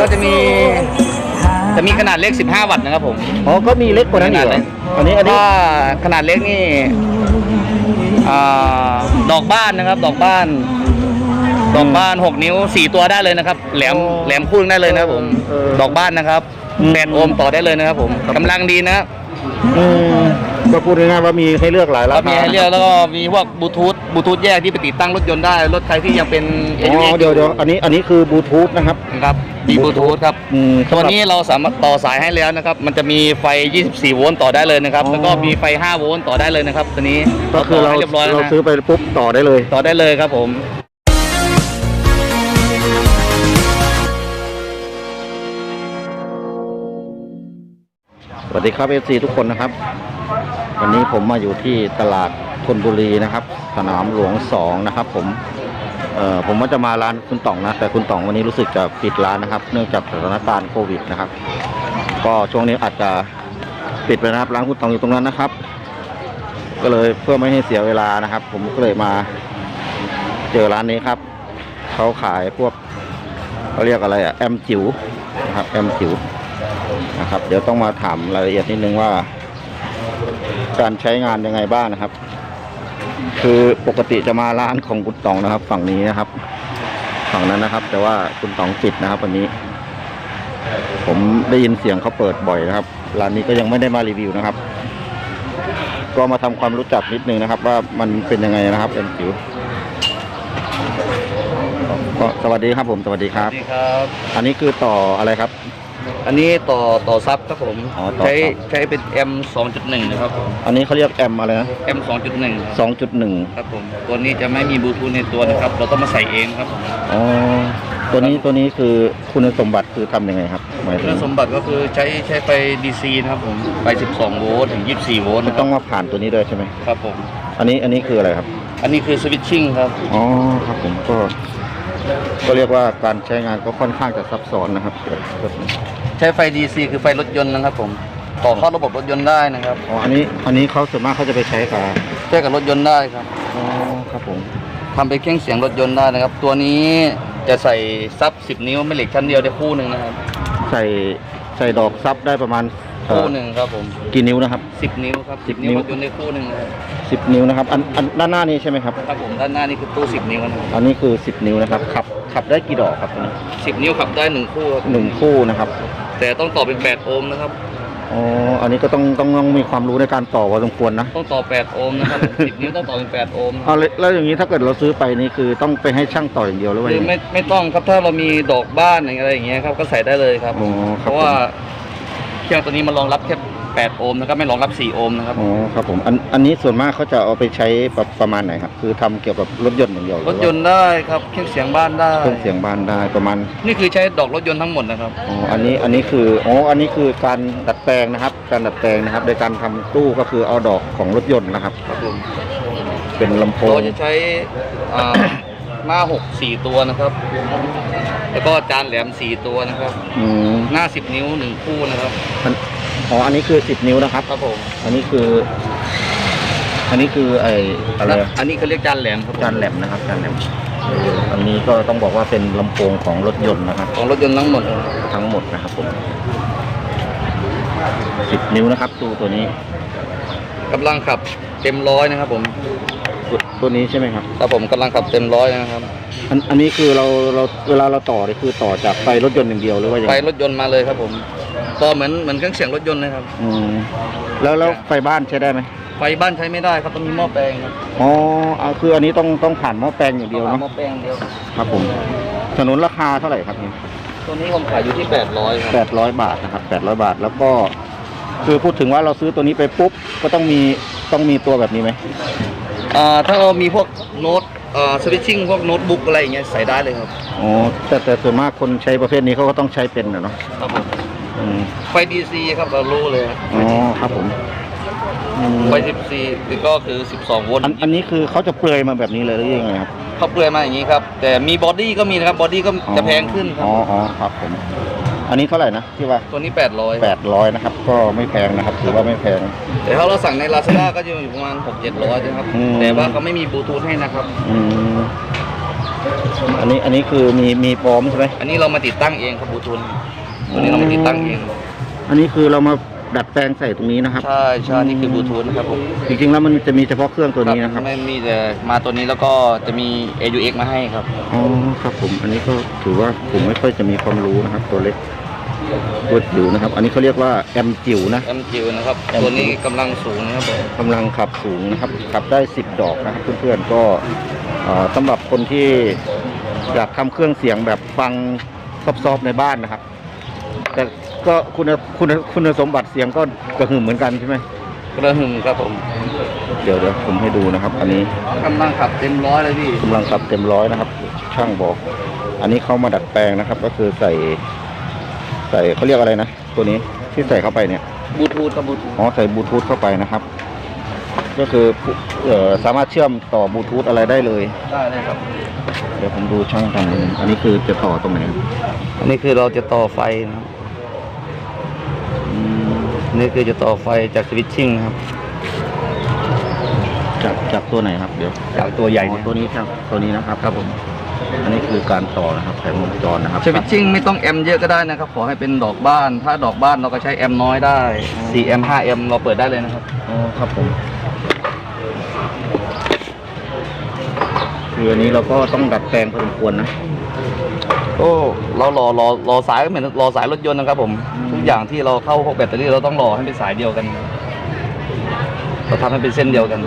ก็จะมีจะมีขนาดเล็ก 15 วัตต์นะครับผมอ๋อก็มีเล็กกว่านั้นอีกเหรออันนี้อันนี้ถ้าขนาดเล็กนี่อ่าดอกบ้านนะครับ ดอกบ้าน ดอกบ้าน 6 นิ้ว 4 ตัวได้เลยนะครับ แหลมแหลมคู่ได้เลยนะครับผมดอกบ้านนะครับ8โอห์มต่อได้เลยนะครับผมกำลังดีนะครับอืม ก็พูดง่ายๆว่ามีให้เลือกหลายราก็คามีให้เลือกแล้วก็มีพวกบลูทูธบลูทูธแยกที่ไปติดตั้งรถยนต์ได้ รถใครที่ยังเป็น อ๋ AUX อเดี๋ยวเดี๋ยวอันนี้อันนี้คือบลูทูธนะครับนะครับมีบลูทูธครับ อืมตัวนี้เราสามารถต่อสายให้แล้วนะครับ มันจะมีไฟ 24 โวลต์ต่อได้เลยนะครับ อ๋อ แล้วก็มีไฟ 5 โวลต์ต่อได้เลยนะครับ ตัวนี้ก็คือเราต่ให้เรียบร้อยแล้วเรานะซื้อไปปุ๊บต่อได้เลย ต่อได้เลยครับผม สวัสดีครับเอฟซีทุกคนนะครับ วันนี้ผมมาอยู่ที่ตลาดธนบุรีนะครับ สนามหลวงสองนะครับ ผมเอ่อผมว่าจะมาร้านคุณต่องนะ แต่คุณต่องวันนี้รู้สึกจะปิดร้านนะครับ เนื่องจากสถานการณ์โควิดนะครับ ก็ช่วงนี้อาจจะปิดไปนะครับร้านคุณต่องอยู่ตรงนั้นนะครับ ก็เลยเพื่อไม่ให้เสียเวลานะครับ ผมก็เลยมาเจอร้านนี้ครับเขาขายพวกเขาเรียกอะไรอะแอมจิ๋วนะครับแอมจิ๋วนะครับ เดี๋ยวต้องมาถามรายละเอียดนิดนึงว่า การใช้งานยังไงบ้างนะครับ คือปกติจะมาร้านของคุณตองนะครับ ฝั่งนี้นะครับ ฝั่งนั้นนะครับ แต่ว่าคุณตองปิดนะครับวันนี้ ผมได้ยินเสียงเขาเปิดบ่อยนะครับร้านนี้ก็ยังไม่ได้มารีวิวนะครับ ก็มาทำความรู้จักนิดนึงนะครับ ว่ามันเป็นยังไงนะครับเป็นจิ๋วก็สวัสดีครับผมสวัสดีครับนี่ครับ อันนี้คือต่ออะไรครับ อันนี้ต่อต่อซับครับผมอ๋อต่อซับ ใช้ใช้เป็น M 2.1นะครับผม อันนี้เขาเรียกแอมอะไรนะ M 2.1ครับสองจุดหนึ่งครับผมตัวนี้จะไม่มีบลูทูธในตัวนะครับ เราต้องมาใส่เองครับผมอ๋อตัวนี้ตัวนี้คือคุณสมบัติคือทำยังไงครับหมายถึคุงณสมบัติก็คือใช้ใช้ไฟ DC นะครับผมไฟ12 โวลต์ถึง 24 โวลต์มันนะคต้รัอบงมาผ่านตัวนี้ด้วยใช่ไหมครับผม อันนี้อันนี้คืออะไรครับ อันนี้คือสวิตชิ่งครับ อ๋อครับผมก็ ก็เรียกว่าการใช้งานก็ค่อนข้างจะซับซ้อนนะครับใช้ไฟ DC คือไฟรถยนต์นะครับ ผมต่อเข้าระบบรถยนต์ได้นะครับอ๋ออันนี้อันนี้เขาส่วนมากเขาจะไปใช้กับใช้กับรถยนต์ได้ครับอ๋อครับผมทำเป็นเครื่องเสียงรถยนต์ได้นะครับ ตัวนี้จะใส่ซับ 10 นิ้วไม่เหล็กชั้นเดียวได้คู่หนึ่งนะครับ ใส่ใส่ดอกซับได้ประมาณเอ่อ คู่หนึ่งครับผมกี่นิ้วนะครับ10นิ้วครับ10 10นิ้วนิ้วรถยนต์ได้คู่หนึ่งนะครับสิบนิ้วนะครับอันอันด้านหน้านี้ใช่ไหมครับ ครับผมด้านหน้านี่คือตู้10นิ้วนะครับอันนี้คือสิบนิ้วนะครับขับขับได้กี่ดอกครับตัวนี้10นิ้วขับได้หนึ่งคู่ครับหนึ่งคู่นะครับแต่ต้องต่อเป็น8โอห์มนะครับอ๋ออันนี้ก็ต้องต้องต้องมีความรู้ในการต่อพอสมควรนะต้องต่อ8โอห์มนะครับ10นิ้วต้องต่อเป็น8โอห์มเอาเลยแล้วอย่างนี้ถ้าเกิดเราซื้อไปนี่คือต้องไปให้ช่างต่ออย่างเดียวหรือว่าคือยังไง ไม่ไม่ต้องครับถ้าเรามีดอกบ้านอะไรอย่างเงี้ยครับก็ใส่ได้เลยครับ อ๋อคเพรับราะว่า เครื่องตัวนี้มันรองรับแค่ 8 โอห์มนะครับไม่รองรับ 4 โอห์มนะครับอ๋อครับผมอันอันนี้ส่วนมากเขาจะเอาไปใช้ประประมาณไหนครับ คือทำเกี่ยวกับรถยนต์อย่างเดียวหอรว่าถยนต์ได้ครับเครื่องเสียงบ้านได้เครื่องเสียงบ้านได้ประมาณนี่คือใช้ดอกรถยนต์ทั้งหมดนะครับ อ๋ออันนี้อันนี้คืออ๋ออันนี้คือการดัดแปลงนะครับ การดัดแปลงนะครับ โดยการทำตู้ก็คือเอาดอกของรถยนต์นะครับ ครับผมเป็นลำโพเรางจะใช้อ่าหน้า 6 4 ตัวนะครับ แล้วก็จานแหลม4ตัวนะครับ อืมหน้า10นิ้ว1คู่นะครับ อันอ๋ออันนี้คือสิบนิ้วนะครับ ครับผมอันนี้คือ อันนี้คือไออะไรอะอันนี้เขาเรียกจานแหลมครับผมจานแหลมนะครับจานแหลมอันนี้ก็ต้องบอกว่าเป็นลำโพงของรถยนต์นะครับ ของรถยนต์ทั้งหมดทั้งหมดนะครับผมสิบนิ้วนะครับ ตู้ตัวนี้กำลังขับเต็มร้อยนะครับผม ตัวตัวนี้ใช่ไหมครับครับผมกำลังขับเต็มร้อยนะครับ อันอันนี้คือเราเราเวลาเราต่อเนี่ยคือต่อจากไฟรถยนต์อย่างเดียวหรือว่าอย่างไฟไรรถยนต์มาเลยครับผมก็เหมือนเหมือนเครื่องเสียงรถยนต์เลยครับ อืมแล้วแล้วไฟบ้านใช้ได้ไหมไฟบ้านใช้ไม่ได้ครับต้องมีหม้อแปลงครับอ๋อเอาคืออันนี้ต้องต้องผ่านหม้อแปลงอย่างเดียวต้องหาเนาะหม้อแปลงเดียว ครับผมถนนราคาเท่าไหร่ครับนี่ตัวนี้ผมขายอยู่ที่ 800ครับ แปดร้อยบาทนะครับแปดร้อยบาทแล้วก็ คือพูดถึงว่าเราซื้อตัวนี้ไปปุ๊บ ก็ต้องมีต้องมีตัวแบบนี้ไหม อ่าถ้าเรามีพวกโน้ตอ่าสวิตชิ่งพวกโน้ตบุ๊กอะไรอย่างเงี้ยใส่ได้เลยครับอ๋อแต่แต่ส่วนมากคนใช้ประเภทนี้เขาก็ต้องใช้เป็นนะเนาะครับผมอืมไฟ DC ครับเรารู้เลยครับอ๋อครับผมอืมไฟ14นี่ก็คือ 12 โวลต์อันอันนี้คือเขาจะเปลือยมาแบบนี้เลยหรือยังไงครับเขาเปลือยมาอย่างนี้ครับ แต่มีบอดี้ก็มีนะครับบอดี้ก็จะแพงขึ้นครับ อ๋ออ๋อครับผม อันนี้เท่าไหร่นะที่ว่าตัวนี้แป800ดร้อยนะครับ ก็ไม่แพงนะครับ ถือว่าไม่แพง แต่ถ้าเราสั่งใน Lazada ก็จะอยู่ประมาณ 6 700นะครับ อืม แต่ว่าเขาไม่มีบลูทูธให้นะครับ อืมอันนี้อันนี้คือมีมีพร้อมใช่ไหม อันนี้เรามาติดตั้งเองครับบลูทูธตัวนี้เรามาติดตั้งเอง อันนี้คือเรามาดัดแปลงใส่ตรงนี้นะครับ ใช่ใช่นี่คือบลูทูธนะครับผมจริงๆแล้วมันจะมีเฉพาะเครื่องตัวนี้นะครับ ไม่มีแต่มาตัวนี้แล้วก็จะมี AUX มาให้ครับ อ๋อครับผม อันนี้ก็ถือว่าผมไม่ค่อยจะมีความรู้นะครับ ตัวเล็ก ตัวจิ๋วนะครับ อันนี้เขาเรียกว่าแอมจิ๋วนะแอมจิวนะครับแอมจิ๋วตัวนี้กำลังสูงนะครับผมกำลังขับสูงนะครับ ขับได้ 10 ดอกนะครับเพื่อนๆก็เอ่อสำหรับคนที่อยากทำเครื่องเสียงแบบฟังซอฟๆในบ้านนะครับ แต่ก็คุณคุณคุณสมบัติเสียงก็กระหึ่มเหมือนกันใช่ไหมกระหึ่มครับผม เดี๋ยวเดี๋ยวผมให้ดูนะครับ อันนี้กำลังขับเต็มร้อยเลยพี่กำลังขับเต็มร้อยนะครับ ช่างบอก อันนี้เขามาดัดแปลงนะครับ ก็คือใส่ ใส่เขาเรียกอะไรนะตัวนี้ที่ใส่เข้าไปเนี่ยบลูทูธครับบลูทูธอ๋อใส่บลูทูธเข้าไปนะครับ ก็คือเอ่อสามารถเชื่อมต่อบลูทูธอะไรได้เลย ได้เลยครับ เดี๋ยวผมดูช่างกันงอันนี้คือจะต่อตรงไหนอันนี้คือเราจะต่อไฟนะครับอืมอันนี่คือจะต่อไฟจากสวิตชิ่งครับ จากจากตัวไหนครับ เดี๋ยวจากตัวใหญ่อ๋อเนี่ยตัวนี้ครับตัวนี้นะครับ ครับผม อันนี้คือการต่อนะครับแผงวงจรนะครับสวิตชิ่งไม่ต้องแอมเยอะก็ได้นะครับ ขอให้เป็นดอกบ้าน ถ้าดอกบ้านเราก็ใช้แอมน้อยได้4แอม5แอมเราเปิดได้เลยนะครับอ๋อครับผมคืออันนี้เราก็ต้องดัดแปลงพอสมควรนะโอ้เรารอรอรอสายก็เหมือนรอสายรถยนต์นะครับผมอืมทุกอย่างที่เราเข้าพวกแบตเตอรี่เราต้องรอให้เป็นสายเดียวกัน เราทำให้เป็นเส้นเดียวกัน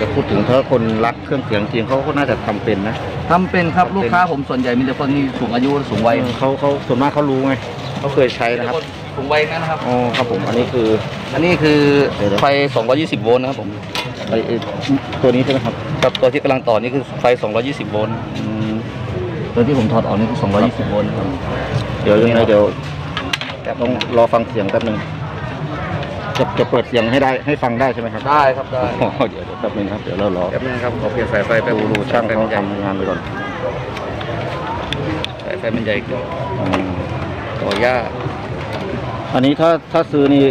จะพูดถึงถ้าคนรักเครื่องเสียงจริงเขาก็น่าจะทำเป็นนะทำเป็นครับลูกค้าผมส่วนใหญ่มีแต่คนที่สูงอายุสูงวัยเขาเขาส่วนมากเขารู้ไงเขาเคยใช้นะครับคนสูงวัยนะครับอ๋อครับผมอันนี้คือ อันนี้คือเดี๋ยวๆไฟ 220 โวลต์นะครับผมไอ้ไอ้ตัวนี้ใช่ไหมครับกับตัวที่กำลังต่อนี่คือไฟ 220 โวลต์อืมตัวที่ผมถอดออกนี่คือ220 โวลต์ครับเดี๋ยวยังไงเดี๋ยวต้องรอฟังเสียงแป๊บหนึง จะจะเปิดเสียงให้ได้ให้ฟังได้ใช่ไหมครับได้ครับได้อ๋อเดี๋ยวเดี๋ยวแป๊บหนึงครับเดี๋ยวเรารอแป๊บนึงครับขอเปลี่ยนสายไฟแป๊บดูนึดูช่างสยไฟเขามันใหญ่ทำงานไปก่อนสายไฟมันใหญ่เกินอืมต่อยากอันนี้ถ้าถ้าซื้อนี่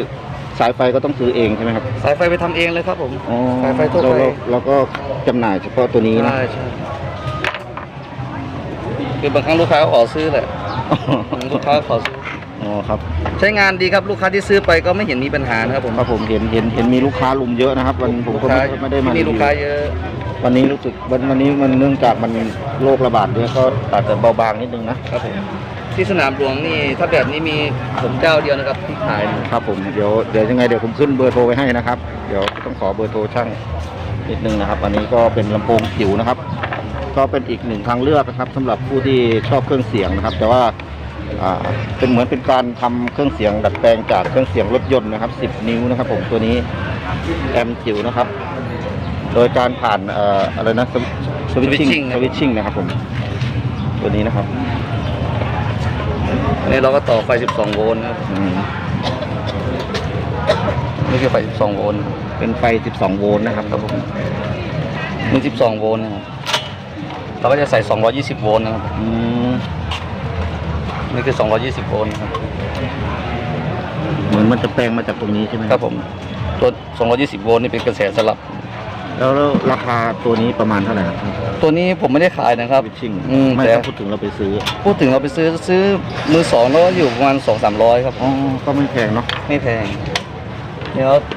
สายไฟก็ต้องซื้อเองใช่ไหมครับสายไฟไปทำเองเลยครับผมอ๋อสายไฟทั่วเราไปเราเราก็จำหน่ายเฉพาะตัวนี้นะ ใช่ใช่คือบางครั้งลูกค้าก็ขอซื้อแหละลูกค้าก็ขอซื้อ อ๋อครับ ใช้งานดีครับลูกค้าที่ซื้อไปก็ไม่เห็นมีปัญหานะครับผมครับผมเห็นเห็นเห็นมีลูกค้าลุมเยอะนะครับ วันผมลูกก็ค้าไม่ไม่ได้มาที่นี่ลูกค้าเยอะวันนี้รู้สึกวันวันนี้มันเนื่องจากมันโรคระบาดด้วยก็อาจจะเบาบางนิดนึงนะครับผมที่สนามหลวงนี่ถ้าแบบนี้มีผมเจ้าเดียวนะครับที่ขายนะครับผมเดี๋ยวเดี๋ยวยังไงเดี๋ยวผมขึ้นเบอร์โทรไว้ให้นะครับ เดี๋ยวต้องขอเบอร์โทรช่างนิดนึงนะครับ อันนี้ก็เป็นลำโพงจิ๋วนะครับ ก็เป็นอีกหนึ่งทางเลือกนะครับสำหรับผู้ที่ชอบเครื่องเสียงนะครับ แต่ว่าอ่า เป็นเหมือนเป็นการทำเครื่องเสียงดัดแปลงจากเครื่องเสียงรถยนต์นะครับ 10 นิ้วนะครับผมตัวนี้แอมจิ๋วนะครับ โดยการผ่านเอ่ออะไรนะสวิตชิ่ง Switching สวิตชิ่งนะครับผมตัวนี้นะครับอันนี้เราก็ต่อไฟ 12 โวลต์นะครับอืมนี่คือไฟ 12 โวลต์เป็นไฟ 12 โวลต์นะครับครับผมนี่12 โวลต์นะครับเราก็จะใส่ 220 โวลต์นะครับอืม นี่คือ 220โวลต์นะครับเหมือนมันจะแปลงมาจากตรงนี้ใช่ไหมครับผมตัว220โวลต์นี่เป็นกระแสสลับ แล้วแล้วราคาตัวนี้ประมาณเท่าไหร่ครับตัวนี้ผมไม่ได้ขายนะครับสวิตชิ่งอืมไม่แต่ ถ้าพูดถึงเราไปซื้อพูดถึงเราไปซื้อซื้อมือสองแล้วก็อยู่ประมาณ2 3 0 0ครับ อ๋อก็ไม่แพงเนาะไม่แพงเดี๋ยวเ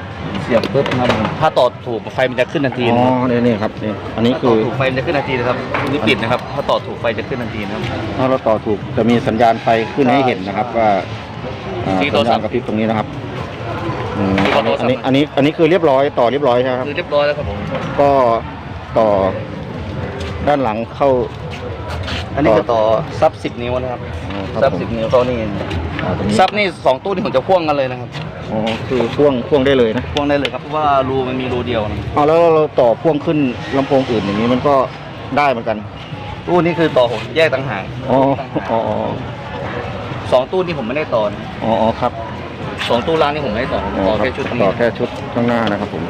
สียบปุ๊บนะครับผมถ้าต่อถูกไฟมันจะขึ้นทันทีอ๋นะอครับนี่นี่ครับนี่อันนี้ถ้าคืต่ออถูกไฟมันจะขึ้นทันทีนะครับนี่ปิดนะครับ ถ้าต่อถูกไฟจะขึ้นทันทีนะครับ ถ้าเราต่อถูกจะมีสัญญาณไฟขึ้นให้เห็นนะครับว่าอ่าที่โทสัรญศัญาพณท์กระพริบตรงนี้นะครับอืมที่โทรศัพท์อันนี้อันนี้อันนี้คือเรียบร้อยต่อเรียบร้อยใช่ไหมครับ คือเรียบร้อยแล้วครับผม ก็ต่อด้านหลังเข้า อันนี้คือต่อซับ10นิ้วนะครับ อ๋อคซัรับบผม10นิ้วเข้านี่อ่าตรงนี้ซับนี่สองตู้นี่ผมจะพ่วงกันเลยนะครับ อ๋อคือพ่วงพ่วงได้เลยนะพ่วงได้เลยครับเพราะว่ารูมันมีรูเดียวนะเอาแล้วเราต่อพ่วงขึ้นลำโพงอื่นอย่างนี้มันก็ได้เหมือนกัน ตู้นี้คือต่อผมแยกต่างหากอ๋ออ๋ออ๋อสองตู้นี่ผมไม่ได้ต่อนะอ๋ออ๋อครับสองตู้ล่างนี่ผมไม่ได้ต่อผมอ๋อต่อครับแค่ชุดนี้ต่อแค่ชุดข้างหน้านะครับผม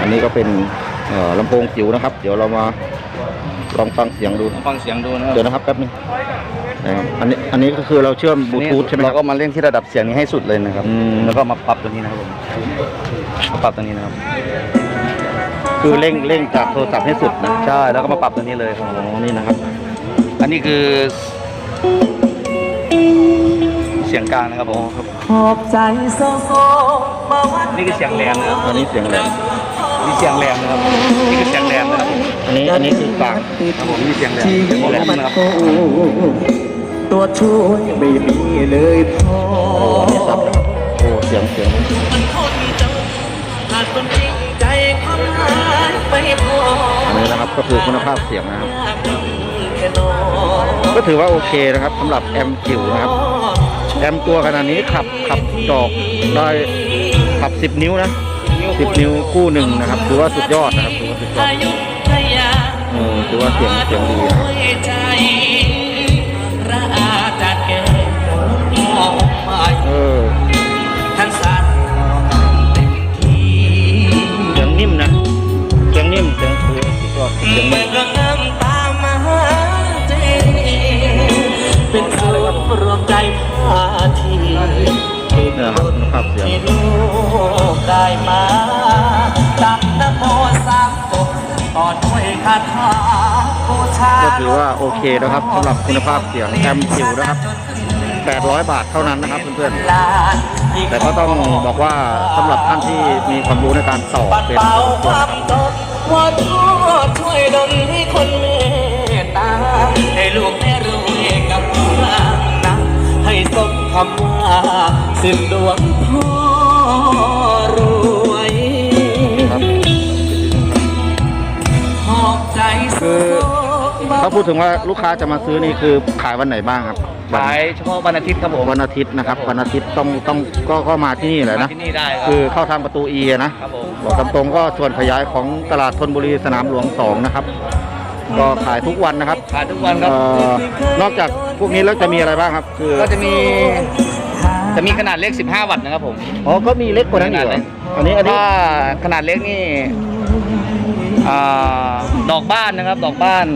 อันนี้ก็เป็นเอ่อลำโพงจิ๋วนะครับ เดี๋ยวเรามาลองฟังเสียงดูฟังเสียงดูนะครับเดี๋ยวนะครับแป๊บนึง นะครับอันนี้อันนี้ก็คือเราเชื่อมบลูทูธใช่ไหมคเรารับ ก็มาเล่นที่ระดับเสียงนี้ให้สุดเลยนะครับ อืม แล้วก็มาปรับตัวนี้นะครับผมมาปรับตัวนี้นะครับ คือเร่งเร่งจากโทรศัพท์ให้สุดนะใช่แล้วก็มาปรับตัวนี้เลยครับอ๋อนี่นะครับอันนี้คือ เสียงกลางนะครับผมขอบใจโซโซมาวัดนี่คือเสียงแหลมนะครับอันนี้เสียงแหลมนี่เสียงแหลมนะครับนี่คือเสียงแหลมนะครับอันนี้อันนี้คือกลางครับผมนี่เสียงแหลมที่เสียงแหลมมันนะครับโต ตัวช่วยไม่มีเลยพอโอ้นี่ซับโอ้เสียงเสียงมันคนจนขาดคนจริงใจความหายไม่พออันนี้นะครับก็คือคุณภาพเสียงนะครับ ก็ถือว่าโอเคนะครับสำหรับแอมจิ๋วนะครับ แอมตัวขนาดนี้ขับขับดอกได้ขับ 10 นิ้วนะ 10 นิ้วคู่หนึ่งนะครับถือว่าสุดยอดนะครับถือว่าสุดยอดถือว่าเสียงเสียงดีนะใจระ เสียง ที่ลูกได้มาตักนะโมสามจบต่อด้วยคาถาบูชาก็ถือว่าโอเคนะครับสำหรับคุณภาพเสียงแอมจิ๋วนะครับ 800 บาทเท่านั้นนะครับเพื่อนๆ แต่ก็ต้องบอกว่าสำหรับท่านที่มีความรู้ในการต่อปัดเป็นเป่าความตกว่าทั่วช่วยดลให้คนเมตตาให้ลูกได้รวยกับความนักให้สม คำว่าสิ้นดวงพ่อรวยครับขอบใจคือถ้าพูดถึงว่าลูกค้าจะมาซื้อนี่คือขายวันไหนบ้างครับวันขายเฉพาะวันอาทิตย์ครับผมวันอาทิตย์นะครับวันอาทิตย์ต้องต้องก็ก็มาที่นี่แหละมานะที่นี่ได้ครับคือเข้าทางประตูอีนะครับผมบอกตามตรงก็ส่วนขยายของตลาดธนบุรีสนามหลวงสองนะครับ ก็ขายทุกวันนะครับขายทุกวันครับ เอ่อนอกจากพวกนี้แล้วจะมีอะไรบ้างครับ คือก็จะมี จะมีขนาดเล็ก 15 วัตต์นะครับผม อ๋อก็มีเล็กกว่านั้นอีกเหรออันนี้อันนี้ถ้าขนาดเล็กนี่อ่าดอกบ้านนะครับ ดอกบ้าน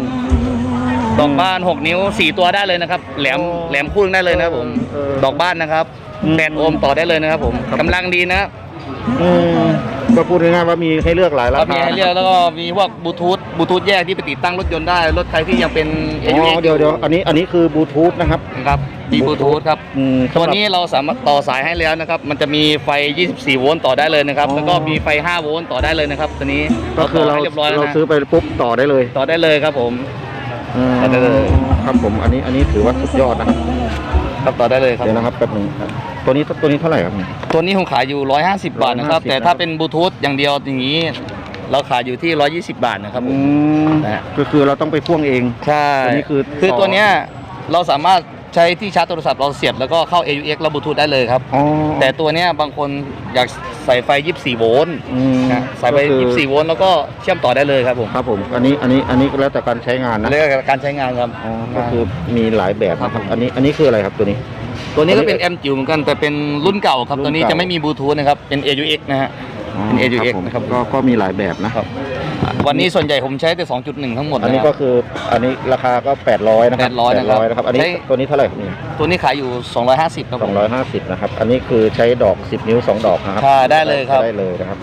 ดอกบ้าน 6 นิ้ว 4 ตัวได้เลยนะครับ แหลม แหลมคู่หนึ่งได้เลยนะครับผมเออดอกบ้านนะครับอืมแปดโอห์มต่อได้เลยนะครับผมครับกำลังดีนะ อืม ก็พูดง่ายๆว่ามีให้เลือกหลายราก็มีคาให้เลือกแล้วก็มีพวกบลูทูธบลูทูธแยกที่ไปติดตั้งรถยนต์ได้ รถใครที่ยังเป็น อ๋ AUX อเดี๋ยวเดี๋ยวอันนี้อันนี้คือบลูทูธนะครับครับมีบลูทูธครับ อืมตัวนี้เราสามารถต่อสายให้แล้วนะครับ มันจะมีไฟ 24 โวลต์ต่อได้เลยนะครับ อ๋อ แล้วก็มีไฟ 5 โวลต์ต่อได้เลยนะครับตัวนี้ก็คือเราต่ให้เรียบร้อยแล้วเรานะซื้อไปปุ๊บต่อได้เลยต่อได้เลยครับผม อืมต่อได้เลย ครับผมอันนี้อันนี้ถือว่าสุดยอดนะครับ ครับต่อได้เลยครับ เดี๋ยวนะครับแป๊บหนึงครับ ตัวนี้ตัวนี้เท่าไหร่ครับ ตัวนี้ผมขายอยู่ 150 บาทนะครับ 150แต่ถ้าเป็นบลูทูธอย่างเดียวอย่างนี้ เราขายอยู่ที่ 120 บาทนะครับผอืม มนะฮะ ก็คือเราต้องไปพ่วงเอง ใช่ตัวนี้คือคือต่อ ตัวเนี้ยเราสามารถใช้ที่ชาร์จโทรศัพท์เราเสียบแล้วก็เข้า AUX แล้วบลูทูธได้เลยครับ อ๋อแต่ตัวเนี้ยบางคนอยากใส่ไฟ 24 โวลต์อืมนะใส่ไปก็คือ24 โวลต์แล้วก็เชื่อมต่อได้เลยครับผมครับผม อันนี้อันนี้อันนี้ก็แล้วแต่การใช้งานนะเรื่องการใช้งานครับ อ๋อก็คือมีหลายแบบนะคครัรับบผมอันนี้อันนี้คืออะไรครับตัวนี้ ตัวนี้ก็เป็นแอมจิ๋วเหมือนกันแต่เป็นรุ่นเก่าครับรุ่นตัวนี้เก่าจะไม่มีบลูทูธนะครับเป็น AUX นะฮะเป็น AUX ผมนะครับ ก็ก็มีหลายแบบนะครับ วันนี้ส่วนใหญ่ผมใช้แต่ 2.1 ทั้งหมดอันนี้นะคก็รับ คืออันนี้ราคาก็ 800นะครับ800นะครับนะครับอันนี้ใช้ ตัวนี้เท่าไหร่ครับนี่ตัวนี้ขายอยู่ 250ครับผม 250นะครับอันนี้คือใช้ดอก 10 นิ้ว 2 ดอกนะครับค่ะได้เลยครับ ได้เลยนะครับ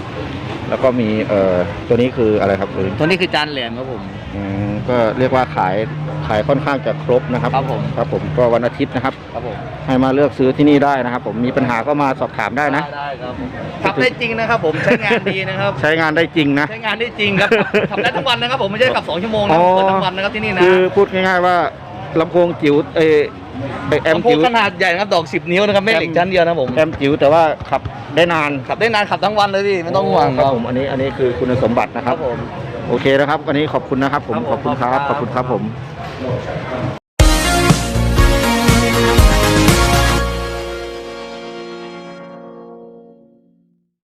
แล้วก็มีเอ่อตัวนี้คืออะไรครับตัวนี้ตัวนี้คือจานแหลมครับผม อืม ก็เรียกว่าขายขายค่อนข้างจะครบนะครับครับผมครับผมก็วันอาทิตย์นะครับ ครับผมให้มาเลือกซื้อที่นี่ได้นะครับ ผมมีปัญหาก็มาสอบถามได้นะ ได้ครับทำได้จริงนะครับ ผมใช้งานดีนะครับ ใช้งานได้จริงนะ ใช้งานได้จริงครับทำได้ทั้งวันนะครับ ผมไม่ใช่กับ 2 ชั่วโมงนะอ๋อเปิดทั้งวันนะครับที่นี่นะคือพูดง่ายๆว่าลำโพงจิ๋วเออเอ่อแอมลำโพจิ๋งวขนาดใหญ่นะครับดอก 10 นิ้วนะครับไม่เหล็กชั้นเดียวนะครับผมแอมจิ๋วแต่ว่าขับได้นานขับได้นานขับทั้งวันเลยพี่ไม่ต้องห่วงครับผมอันนี้อันนี้คือคุณสมบัตินะคครัรับบผม โอเคนะครับวันนี้ขอบคุณนะครับ ผมครับขอบคุณครับขขออบบคุคุณณคครัรับบผม